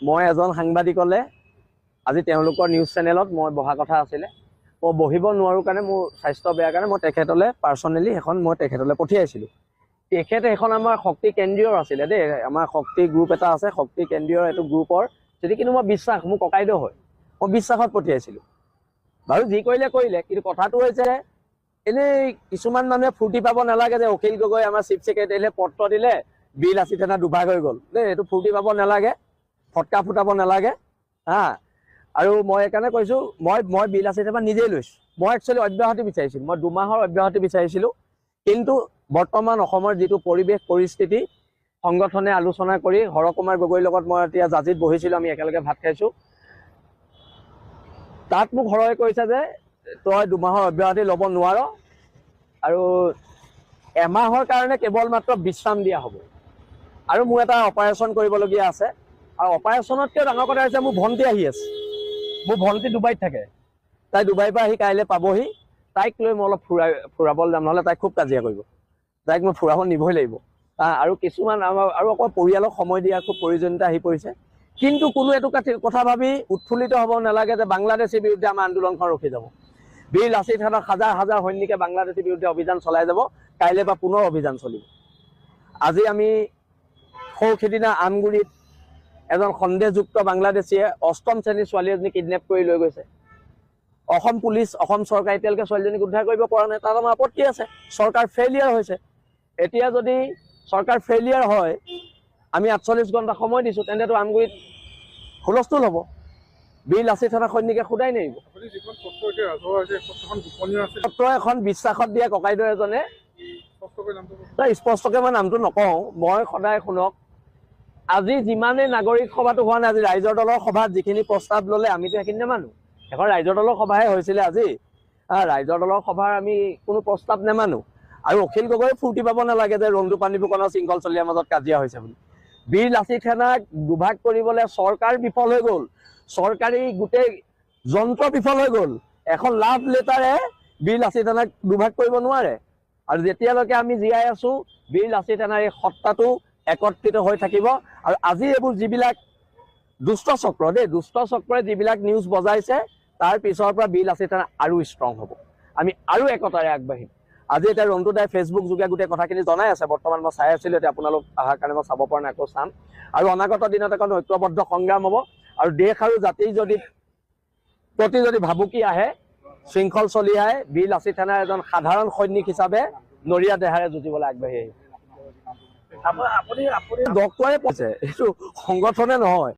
মই এজন সাংবাদিকলে আজি তেওঁলোকৰ নিউজ চেনেলত মই বহা কথা আছিলে। মই বহিব নোৱাৰোঁ কাৰণে মোৰ স্বাস্থ্য বেয়া কাৰণে মই তেখেতলৈ পাৰ্চনেলি সেইখন মই তেখেতলৈ পঠিয়াইছিলোঁ। তেখেতে সেইখন আমাৰ শক্তি কেন্দ্ৰীয়ৰ আছিলে দেই। আমাৰ শক্তি গ্ৰুপ এটা আছে শক্তি কেন্দ্ৰীয়ৰ এইটো গ্ৰুপৰ যদি কিন্তু মই বিশ্বাস মোৰ ককাইদেউ হয় মই বিশ্বাসত পঠিয়াইছিলোঁ। বাৰু যি কৰিলে কৰিলে। কিন্তু কথাটো হৈছে এনেই কিছুমান মানুহে ফূৰ্তি পাব নালাগে যে অখিল গগৈ আমাৰ চিফ ছেক্ৰেটাৰীলে পত্ৰ দিলে বিল থানা দুভাগ হৈ গ'ল। দেই এইটো ফূৰ্তি পাব নালাগে। ফটকা ফুটাব নালাগে হা। আৰু মই সেইকাৰণে কৈছোঁ মই মই বিল আশী থানা নিজেই লৈছোঁ। মই একচুৱেলি অব্যাহতি বিচাৰিছিলোঁ মই দুমাহৰ অব্যাহতি বিচাৰিছিলোঁ। কিন্তু বৰ্তমান অসমৰ যিটো পৰিৱেশ পৰিস্থিতি সংগঠনে আলোচনা কৰি হৰকুমাৰ গগৈৰ লগত মই এতিয়া জাজিত বহিছিলোঁ আমি একেলগে ভাত খাইছোঁ। তাত মোক হৰয়ে কৈছে যে তই দুমাহৰ অব্যাহতি ল'ব নোৱাৰ আৰু এমাহৰ কাৰণে কেৱল মাত্ৰ বিশ্ৰাম দিয়া হ'ব। আৰু মোৰ এটা অপাৰেশ্যন কৰিবলগীয়া আছে। আৰু অপাৰেশ্যনতকৈ ডাঙৰ কথা হৈছে মোৰ ভণ্টি আহি আছে। মোৰ ভণ্টি ডুবাইত থাকে। তাই ডুবাইৰ পৰা আহি কাইলৈ পাবহি। তাইক লৈ মই অলপ ফুৰাই ফুৰাবলৈ যাম নহ'লে তাইক খুব কাজিয়া কৰিব। তাইক মই ফুৰাব নিবই লাগিব। আৰু কিছুমান আমাৰ আৰু অকল পৰিয়ালক সময় দিয়া খুব প্ৰয়োজনীয়তা আহি পৰিছে। কিন্তু কোনো এইটো কথা ভাবি উৎফুল্লিত হ'ব নালাগে যে বাংলাদেশীৰ বিৰুদ্ধে আমাৰ আন্দোলনখন ৰখি যাব। বীৰ লাচিত থানাত হাজাৰ হাজাৰ সৈনিকে বাংলাদেশীৰ বিৰুদ্ধে অভিযান চলাই যাব। কাইলৈ পৰা পুনৰ অভিযান চলিব। আজি আমি সৌ সিদিনা আমগুৰিত এজন সন্দেহযুক্ত বাংলাদেশীয়ে অষ্টম শ্ৰেণীৰ ছোৱালী এজনী কিডনেপ কৰি লৈ গৈছে। অসম পুলিচ অসম চৰকাৰে এতিয়ালৈকে ছোৱালীজনীক উদ্ধাৰ কৰিব পৰা নাই তাত আমাৰ আপত্তি আছে। চৰকাৰ ফেইলিয়াৰ হৈছে। এতিয়া যদি চৰকাৰ ফেইলিয়াৰ হয় আমি আঠচল্লিছ ঘণ্টা সময় দিছোঁ তেন্তেতো আমগুৰিত হুলস্থুল হ'ব। বীৰ লাচিত থানা সৈনিকে সোধাই নেৰিব পত্ৰ এখন বিশ্বাসত দিয়া ককাইদেউ এজনে স্পষ্টকে মই নামটো নকওঁ। মই সদায় শুনক। আজি যিমানেই নাগৰিক সভাটো হোৱা নাই আজি ৰাইজৰ দলৰ সভাত যিখিনি প্ৰস্তাৱ ল'লে আমিতো সেইখিনি নেমানো। এখন ৰাইজৰ দলৰ সভাহে হৈছিলে আজি। ৰাইজৰ দলৰ সভাৰ আমি কোনো প্ৰস্তাৱ নেমানো। আৰু অখিল গগৈ ফূৰ্তি পাব নালাগে যে ৰন্ধু পানী ফুকনৰ শৃংখল চলীয়াৰ মাজত কাজিয়া হৈছে বুলি। বীৰ লাচিত সেনাক দুভাগ কৰিবলৈ চৰকাৰ বিফল হৈ গ'ল। চৰকাৰী গোটেই যন্ত্ৰ বিফল হৈ গ'ল। এখন লাভ লেটাৰে বীৰ লাচিত সেনাক দুভাগ কৰিব নোৱাৰে। আৰু যেতিয়ালৈকে আমি জীয়াই আছো বীৰ লাচিত সেনাৰ এই সত্তাটো একত্ৰিত হৈ থাকিব। আৰু আজি এইবোৰ যিবিলাক দুষ্ট চক্ৰ দেই দুষ্ট চক্ৰই যিবিলাক নিউজ বজাইছে তাৰ পিছৰ পৰা বীৰ লাচিত সেনা আৰু ষ্ট্ৰং হ'ব। আমি আৰু একতাৰে আগবাঢ়িম। আজি এতিয়া ৰন্তু দাই ফেচবুক যোগে গোটেই কথাখিনি জনাই আছে। বৰ্তমান মই চাই আছিলোঁ এতিয়া আপোনালোক অহাৰ কাৰণে মই চাব পৰা নাই আকৌ চাম। আৰু অনাগত দিনত এখন ঐক্যবদ্ধ সংগ্ৰাম হ'ব। আৰু দেশ আৰু জাতিৰ যদি প্ৰতি যদি ভাবুকি আহে শৃংখল চলিয়াই বীৰ লাচিত সেনাৰ এজন সাধাৰণ সৈনিক হিচাপে নৰিয়া দেহাৰে যুঁজিবলৈ আগবাঢ়ি আহিব। আপুনি আপুনি ডক্টৰে কৈছে এইটো সংগঠনে নহয়।